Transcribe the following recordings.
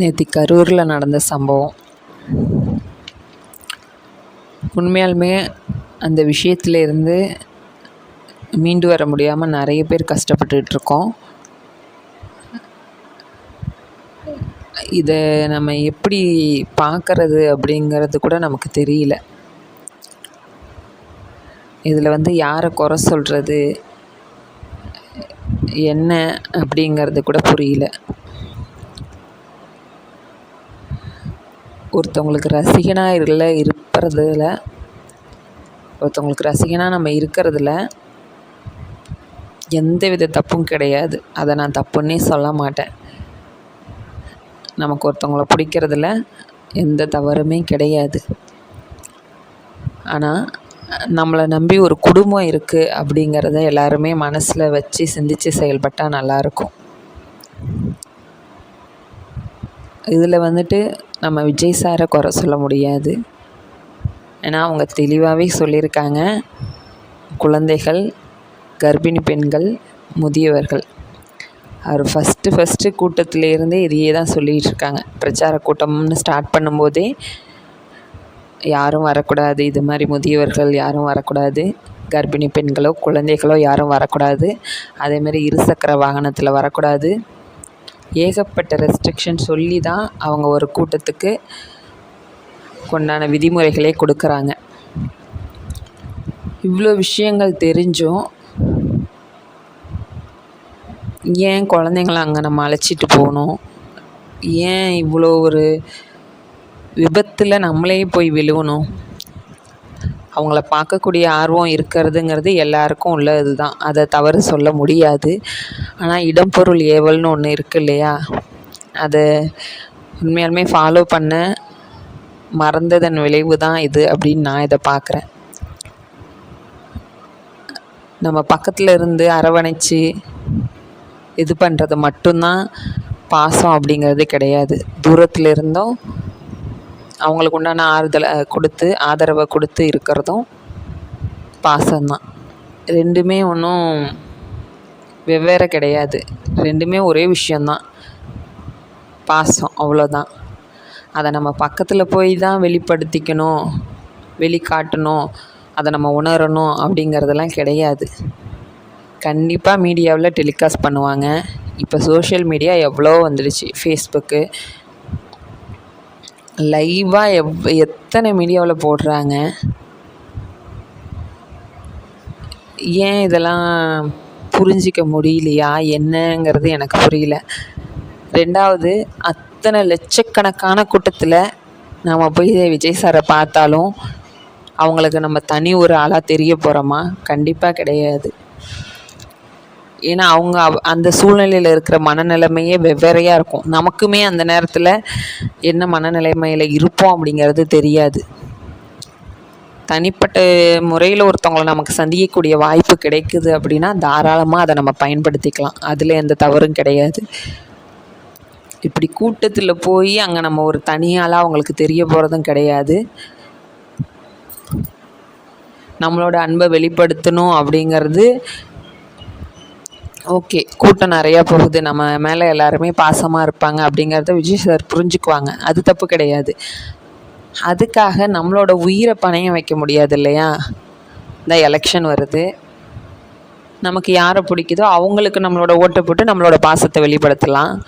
நேற்று கரூரில் நடந்த சம்பவம். உண்மையாலுமே அந்த விஷயத்துலேருந்து மீண்டு வர முடியாமல் நிறைய பேர் கஷ்டப்பட்டுக்கிட்டு இருக்கோம். இதை நம்ம எப்படி பார்க்கறது அப்படிங்கிறது கூட நமக்கு தெரியல. இதில் வந்து யாரை குறை சொல்கிறது என்ன அப்படிங்கிறது கூட புரியல. ஒருத்தவங்களுக்கு ரசிகனாக இல்லை இருக்கிறதுல ஒருத்தவங்களுக்கு ரசிகனாக நம்ம இருக்கிறதுல எந்த வித தப்பும் கிடையாது. அதை நான் தப்புன்னே சொல்ல மாட்டேன். நமக்கு ஒருத்தவங்கள பிடிக்கிறதுல எந்த தவறுமே கிடையாது. ஆனால் நம்மளை நம்பி ஒரு குடும்பம் இருக்குது அப்படிங்கிறத எல்லாருமே மனசில் வச்சு சிந்தித்து செயல்பட்டால் நல்லாயிருக்கும் இதில் வந்துட்டு நம்ம விஜய் சாரை குறை சொல்ல முடியாது. ஏன்னா அவங்க தெளிவாகவே சொல்லியிருக்காங்க. குழந்தைகள் கர்ப்பிணி பெண்கள் முதியவர்கள். அவர் ஃபஸ்ட்டு ஃபஸ்ட்டு கூட்டத்திலேருந்தே இதையே தான் சொல்லிகிட்டு இருக்காங்க பிரச்சார கூட்டம்னு ஸ்டார்ட் பண்ணும்போதே யாரும் வரக்கூடாது. இது மாதிரி முதியவர்கள் யாரும் வரக்கூடாது. கர்ப்பிணி பெண்களோ குழந்தைகளோ யாரும் வரக்கூடாது. அதேமாரி இருசக்கர வாகனத்தில் வரக்கூடாது. ஏகப்பட்ட ரெஸ்ட்ரிக்ஷன் சொல்லி தான் அவங்க ஒரு கூட்டத்துக்கு கொண்டான விதிமுறைகளே கொடுக்குறாங்க. இவ்வளோ விஷயங்கள் தெரிஞ்சும் ஏன் குழந்தைங்கள அங்கே நம்ம அழைச்சிட்டு போகணும்? ஏன் இவ்வளோ ஒரு விபத்தில் நம்மளே போய் விழுவணும்? அவங்கள பார்க்கக்கூடிய ஆர்வம் இருக்கிறதுங்கிறது எல்லாருக்கும் உள்ளது தான் அதை தவறு சொல்ல முடியாது. ஆனால் இடம் பொருள் ஏவல்னு ஒன்று இருக்கு இல்லையா? அதை உண்மையாலுமே ஃபாலோ பண்ண மறந்ததன் விளைவு தான் இது அப்படின்னு நான் இதை பார்க்குறேன். நம்ம பக்கத்தில் இருந்து அரவணைச்சு இது பண்ணுறது மட்டும்தான் பாசம் அப்படிங்கிறது கிடையாது. தூரத்தில் இருந்தும் அவங்களுக்கு உண்டான ஆறுதலை கொடுத்து ஆதரவை கொடுத்து இருக்கிறதும் பாசம்தான். ரெண்டுமே ஒன்றும் வெவ்வேறு கிடையாது. ரெண்டுமே ஒரே விஷயந்தான் பாசம் அவ்வளோதான் அதை நம்ம பக்கத்தில் போய் தான் வெளிப்படுத்திக்கணும் வெளிக்காட்டணும் அதை நம்ம உணரணும் அப்படிங்கிறதெல்லாம் கிடையாது. கண்டிப்பாக மீடியாவில் டெலிகாஸ்ட் பண்ணுவாங்க. இப்போ சோஷியல் மீடியா எவ்வளோ வந்துடுச்சு. ஃபேஸ்புக்கு லைவாக எவ் எத்தனை மீடியாவில் போடுறாங்க? ஏன் இதெல்லாம் புரிஞ்சிக்க முடியலையா? என்னங்கிறது எனக்கு புரியல. ரெண்டாவது அத்தனை லட்சக்கணக்கான கூட்டத்தில் நாம் போய் விஜய் சாரை பார்த்தாலும் அவங்களுக்கு நம்ம தனி ஒரு ஆளாக தெரிய போகிறோமா கண்டிப்பாக கிடையாது. ஏன்னா அவங்க அந்த சூழ்நிலையில் இருக்கிற மனநிலைமையே வெவ்வேறையாக இருக்கும். நமக்குமே அந்த நேரத்தில் என்ன மனநிலைமையில் இருப்போம் அப்படிங்கிறது தெரியாது. தனிப்பட்ட முறையில் ஒருத்தவங்களை நமக்கு சந்திக்கக்கூடிய வாய்ப்பு கிடைக்குது அப்படின்னா தாராளமாக அதை நம்ம பயன்படுத்திக்கலாம். அதில் எந்த தவறும் கிடையாது. இப்படி கூட்டத்தில் போய் அங்கே நம்ம ஒரு தனியாளாக அவங்களுக்கு தெரிய போகிறதும் கிடையாது. நம்மளோட அன்பை வெளிப்படுத்தணும் அப்படிங்கிறது ஓகே. கூட்டம் நிறையா போகுது. நம்ம மேலே எல்லாருமே பாசமாக இருப்பாங்க அப்படிங்கிறத விஜய் சார் புரிஞ்சுக்குவாங்க. அது தப்பு கிடையாது. அதுக்காக நம்மளோட உயிரை பணையம் வைக்க முடியாது இல்லையா? இந்த எலெக்ஷன் வருது. நமக்கு யாரை பிடிக்குதோ அவங்களுக்கு நம்மளோட ஓட்டை போட்டு நம்மளோட பாசத்தை வெளிப்படுத்தலாம்.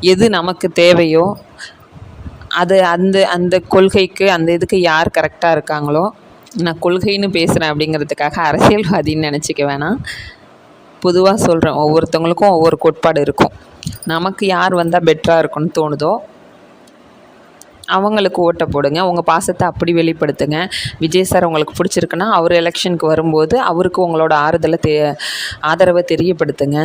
எது நமக்கு தேவையோ அது அந்த அந்த கொள்கைக்கு அந்த இதுக்கு யார் கரெக்டாக இருக்காங்களோ நான் கொள்கைன்னு பேசுகிறேன் அப்படிங்கிறதுக்காக அரசியல்வாதின்னு நினச்சிக்க வேணாம். பொதுவாக சொல்கிறேன் ஒவ்வொருத்தவங்களுக்கும் ஒவ்வொரு கோட்பாடு இருக்கும். நமக்கு யார் வந்தால் பெட்டராக இருக்கும்னு தோணுதோ அவங்களுக்கு ஓட்டை போடுங்க உங்கள் பாசத்தை அப்படி வெளிப்படுத்துங்க. விஜய் சார் உங்களுக்கு பிடிச்சிருக்குன்னா அவர் எலெக்ஷனுக்கு வரும்போது அவருக்கு உங்களோட ஆறுதலை தெ ஆதரவை தெரியப்படுத்துங்க.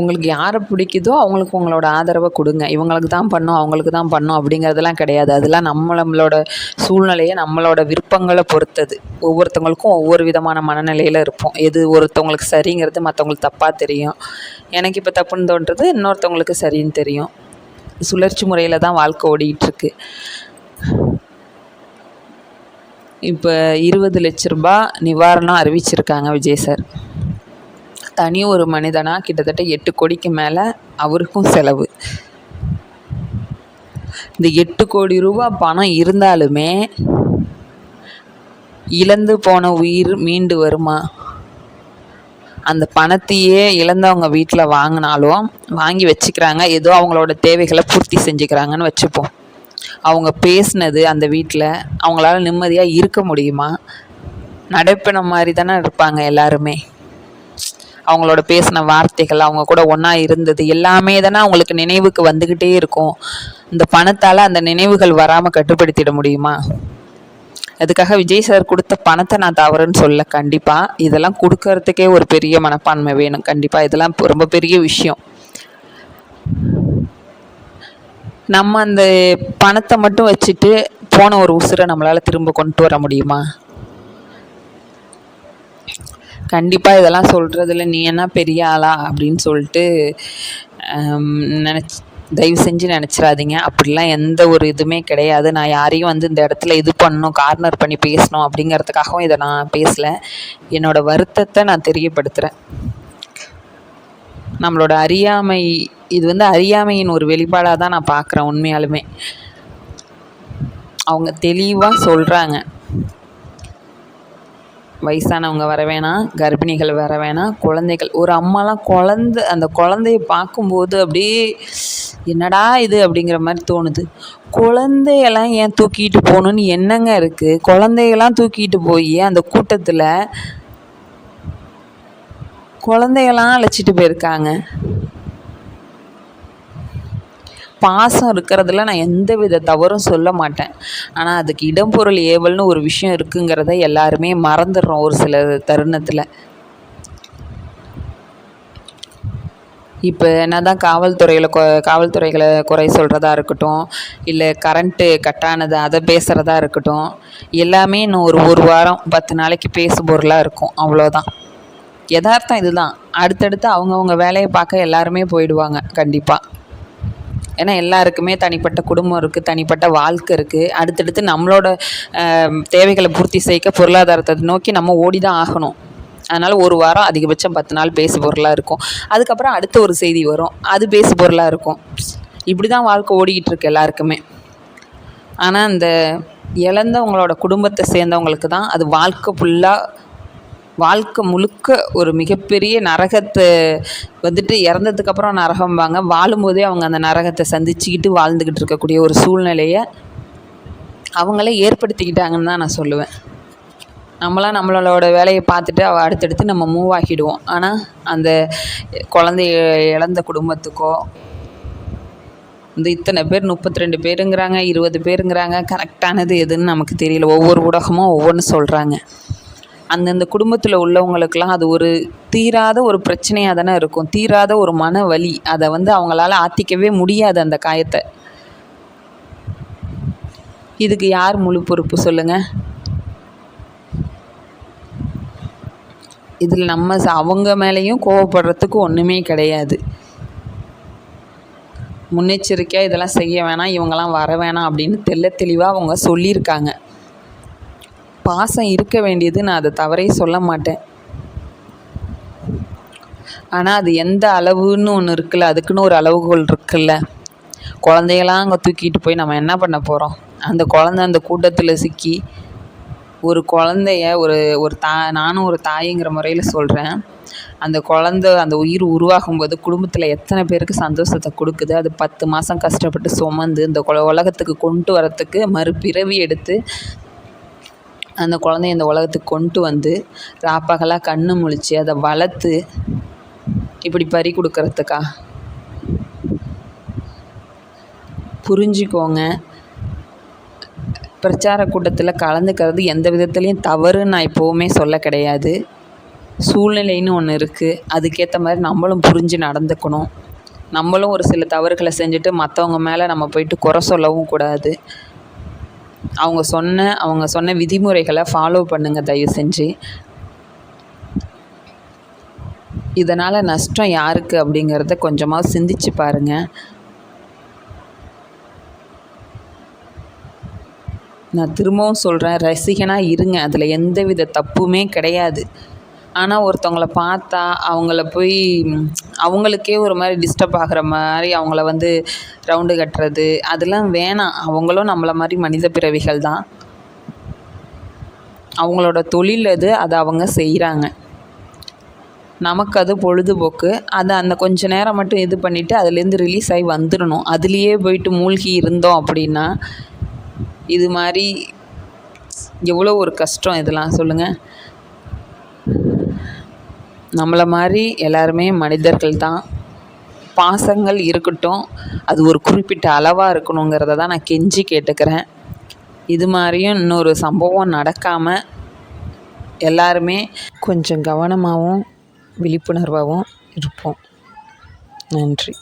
உங்களுக்கு யாரை பிடிக்குதோ அவங்களுக்கு உங்களோட ஆதரவை கொடுங்க. இவங்களுக்கு தான் பண்ணும் அவங்களுக்கு தான் பண்ணும் அப்படிங்கிறதெல்லாம் கிடையாது. அதெல்லாம் நம்ம நம்மளோட சூழ்நிலையை நம்மளோட விருப்பங்களை பொறுத்தது. ஒவ்வொருத்தவங்களுக்கும் ஒவ்வொரு விதமான மனநிலையில் இருப்போம். எது ஒருத்தவங்களுக்கு சரிங்கிறது மற்றவங்களுக்கு தப்பாக தெரியும். எனக்கு இப்போ தப்புன்னு தோன்றது இன்னொருத்தவங்களுக்கு சரின்னு தெரியும். சுழற்சி முறையில் தான் வாழ்க்கை ஓடிக்கிட்டுருக்கு. இப்போ இருபது லட்ச ரூபா நிவாரணம் அறிவிச்சிருக்காங்க விஜய் சார் தனி ஒரு மனிதனாக கிட்டத்தட்ட எட்டு கோடிக்கு மேலே அவருக்கும் செலவு. இந்த எட்டு கோடி ரூபா பணம் இருந்தாலுமே இழந்து போன உயிர் மீண்டு வருமா? அந்த பணத்தையே இழந்தவங்க வீட்டில் வாங்கினாலும் வாங்கி வச்சுக்கிறாங்க. ஏதோ அவங்களோட தேவைகளை பூர்த்தி செஞ்சுக்கிறாங்கன்னு வச்சுப்போம். அவங்க பேசினது அந்த வீட்டில் அவங்களால நிம்மதியாக இருக்க முடியுமா? நடைப்பின மாதிரி தானே இருப்பாங்க எல்லாருமே. அவங்களோட பேசின வார்த்தைகள் அவங்க கூட ஒன்றா இருந்தது எல்லாமே தானே அவங்களுக்கு நினைவுக்கு வந்துக்கிட்டே இருக்கும். இந்த பணத்தால் அந்த நினைவுகள் வராமல் கட்டுப்படுத்திட முடியுமா? அதுக்காக விஜய் சார் கொடுத்த பணத்தை நான் தவறுன்னு சொல்ல கண்டிப்பாக இதெல்லாம் கொடுக்கறதுக்கே ஒரு பெரிய மனப்பான்மை வேணும். கண்டிப்பாக இதெல்லாம் ரொம்ப பெரிய விஷயம். நம்ம அந்த பணத்தை மட்டும் வச்சுட்டு போன ஒரு உசுரை நம்மளால் திரும்ப கொண்டு வர முடியுமா? கண்டிப்பாக இதெல்லாம் சொல்கிறதுல நீ என்ன பெரிய ஆளா அப்படின்னு சொல்லிட்டு நினச்சி தயவு செஞ்சு நினச்சிடாதீங்க அப்படிலாம் எந்த ஒரு இதுவுமே கிடையாது. நான் யாரையும் வந்து இந்த இடத்துல இது பண்ணணும் கார்னர் பண்ணி பேசணும் அப்படிங்கிறதுக்காகவும் இதை நான் பேசலை. என்னோடய வருத்தத்தை நான் தெரியப்படுத்துகிறேன் நம்மளோட அறியாமை இது வந்து அறியாமையின் ஒரு வெளிப்பாடாக தான் நான் பார்க்குறேன் உண்மையாலுமே. அவங்க தெளிவாக சொல்கிறாங்க வயசானவங்க வர வேணாம் கர்ப்பிணிகள் வர வேணாம் குழந்தைகள். ஒரு அம்மாலாம் குழந்த அந்த குழந்தைய பார்க்கும்போது அப்படியே என்னடா இது? அப்படிங்கிற மாதிரி தோணுது. குழந்தையெல்லாம் ஏன் தூக்கிட்டு போகணுன்னு என்னங்க இருக்குது குழந்தையெல்லாம் தூக்கிட்டு போய் அந்த கூட்டத்தில் குழந்தையெல்லாம் அழைச்சிட்டு போயிருக்காங்க. பாசம் இருக்கிறதுல நான் எந்த வித தவறும் சொல்ல மாட்டேன். ஆனால் அதுக்கு இடம் பொருள் ஏவல்னு ஒரு விஷயம் இருக்குங்கிறத எல்லாருமே மறந்துடுறோம் ஒரு சில தருணத்தில். இப்போ என்ன தான் காவல்துறையில் கொ காவல்துறைகளை குறை சொல்கிறதா இருக்கட்டும் இல்லை கரண்ட்டு கட்டானது அதை பேசுகிறதா இருக்கட்டும் எல்லாமே இன்னும் ஒரு ஒரு வாரம் பத்து நாளைக்கு பேசு பொருளாக இருக்கும். அவ்வளோதான் யதார்த்தம் இதுதான். அடுத்தடுத்து அவங்கவுங்க வேலையை பார்க்க எல்லாருமே போயிடுவாங்க. கண்டிப்பாக ஏன்னா எல்லாருக்குமே தனிப்பட்ட குடும்பம் இருக்குது தனிப்பட்ட வாழ்க்கை இருக்குது அடுத்தடுத்து நம்மளோட தேவைகளை பூர்த்தி செய்ய பொருளாதாரத்தை நோக்கி நம்ம ஓடி தான் ஆகணும். அதனால் ஒரு வாரம் அதிகபட்சம் பத்து நாள் பேசு பொருளாக இருக்கும். அதுக்கப்புறம் அடுத்த ஒரு செய்தி வரும். அது பேசு பொருளாக இருக்கும். இப்படி தான் வாழ்க்கை ஓடிக்கிட்டு இருக்கு எல்லாருக்குமே. ஆனால் அந்த இழந்தவங்களோட குடும்பத்தை சேர்ந்தவங்களுக்கு தான் அது வாழ்க்கை ஃபுல்லாக வாழ்க்கை முழுக்க ஒரு மிகப்பெரிய நரகத்தை வந்துட்டு இறந்ததுக்கப்புறம் நரகம்பாங்க. வாழும்போதே அவங்க அந்த நரகத்தை சந்திச்சுக்கிட்டு வாழ்ந்துக்கிட்டு இருக்கக்கூடிய ஒரு சூழ்நிலையை அவங்களே ஏற்படுத்திக்கிட்டாங்கன்னு தான் நான் சொல்லுவேன். நம்மளாம் நம்மளோட வேலையை பார்த்துட்டு அவ அடுத்தடுத்து நம்ம மூவ் ஆகிடுவோம். ஆனால் அந்த குழந்தைய இழந்த குடும்பத்துக்கோ இந்த இத்தனை பேர் முப்பத்தி ரெண்டு பேருங்கிறாங்க இருபது பேருங்கிறாங்க கரெக்டானது எதுன்னு நமக்கு தெரியல. ஒவ்வொரு ஊடகமும் ஒவ்வொன்று சொல்கிறாங்க அந்தந்த குடும்பத்தில் உள்ளவங்களுக்கெல்லாம் அது ஒரு தீராத ஒரு பிரச்சனையாக தானே இருக்கும். தீராத ஒரு மன வலி. அதை வந்து அவங்களால ஆத்திக்கவே முடியாது அந்த காயத்தை. இதுக்கு யார் முழு பொறுப்பு சொல்லுங்கள் இதில் நம்ம அவங்க மேலேயும் கோவப்படுறதுக்கு ஒன்றுமே கிடையாது. முன்னெச்சரிக்கையாக இதெல்லாம் செய்ய வேணாம் இவங்கெல்லாம் வர வேணாம் அப்படின்னு தெல்ல தெளிவாக அவங்க சொல்லியிருக்காங்க. பாசம் இருக்க வேண்டியது நான் அதை தவறே சொல்ல மாட்டேன். ஆனால் அது எந்த அளவுன்னு ஒன்று இருக்குல்ல அதுக்குன்னு ஒரு அளவுகோல் இருக்குல்ல. குழந்தையெல்லாம் அங்கே தூக்கிட்டு போய் நம்ம என்ன பண்ண போகிறோம் அந்த குழந்த அந்த கூட்டத்தில் சிக்கி ஒரு குழந்தைய ஒரு ஒரு தா நானும் ஒரு தாய்ங்கிற முறையில் சொல்கிறேன் அந்த குழந்த அந்த உயிர் உருவாகும்போது குடும்பத்தில் எத்தனை பேருக்கு சந்தோஷத்தை கொடுக்குது? அது பத்து மாதம் கஷ்டப்பட்டு சுமந்து இந்த உலகத்துக்கு கொண்டு வரத்துக்கு மறுபிறவி எடுத்து அந்த குழந்தைய இந்த உலகத்துக்கு கொண்டு வந்து ராப்பகலாக கண்ணு முழிச்சு அதை வளர்த்து இப்படி பறி கொடுக்கறதுக்கா? புரிஞ்சுக்கோங்க. பிரச்சார கூட்டத்தில் கலந்துக்கிறது எந்த விதத்துலேயும் தவறுன்னு நான் எப்போவுமே சொல்ல கிடையாது. சூழ்நிலைன்னு ஒன்று இருக்குது அதுக்கேற்ற மாதிரி நம்மளும் புரிஞ்சு நடந்துக்கணும். நம்மளும் ஒரு சில தவறுகளை செஞ்சுட்டு மற்றவங்க மேலே நம்ம போயிட்டு குறை சொல்லவும் கூடாது. அவங்க சொன்ன அவங்க சொன்ன விதிமுறைகளை ஃபாலோ பண்ணுங்கள் தயவு செஞ்சு. இதனால் நஷ்டம் யாருக்கு அப்படிங்கிறத கொஞ்சமாக சிந்திச்சு பாருங்கள் நான் திரும்பவும் சொல்கிறேன் ரசிகனாக இருங்க. அதில் எந்த வித தப்புமே கிடையாது. ஆனால் ஒருத்தவங்கள பார்த்தா அவங்கள போய் அவங்களுக்கே ஒரு மாதிரி டிஸ்டர்ப் ஆகிற மாதிரி அவங்கள வந்து ரவுண்டு கட்டுறது அதெல்லாம் வேணாம். அவங்களும் நம்மளை மாதிரி மனித பிறவிகள் தான். அவங்களோட தொழில் அது அதை அவங்க செய்கிறாங்க நமக்கு அது பொழுதுபோக்கு. அதை அந்த கொஞ்ச நேரம் மட்டும் இது பண்ணிவிட்டு அதுலேருந்து ரிலீஸ் ஆகி வந்துடணும். அதுலேயே போயிட்டு மூழ்கி இருந்தோம் அப்படின்னா இது மாதிரி எவ்வளோ ஒரு கஷ்டம் இதெல்லாம். சொல்லுங்கள் நம்மளை மாதிரி எல்லாருமே மனிதர்கள் தான் பாசங்கள் இருக்கட்டும் அது ஒரு குறிப்பிட்ட அளவாக இருக்கணுங்கிறத தான் நான் கெஞ்சி கேட்டுக்கிறேன். இது மாதிரியும் இன்னொரு சம்பவம் நடக்காமல் எல்லாருமே கொஞ்சம் கவனமாகவும் விழிப்புணர்வாகவும் இருப்போம். நன்றி.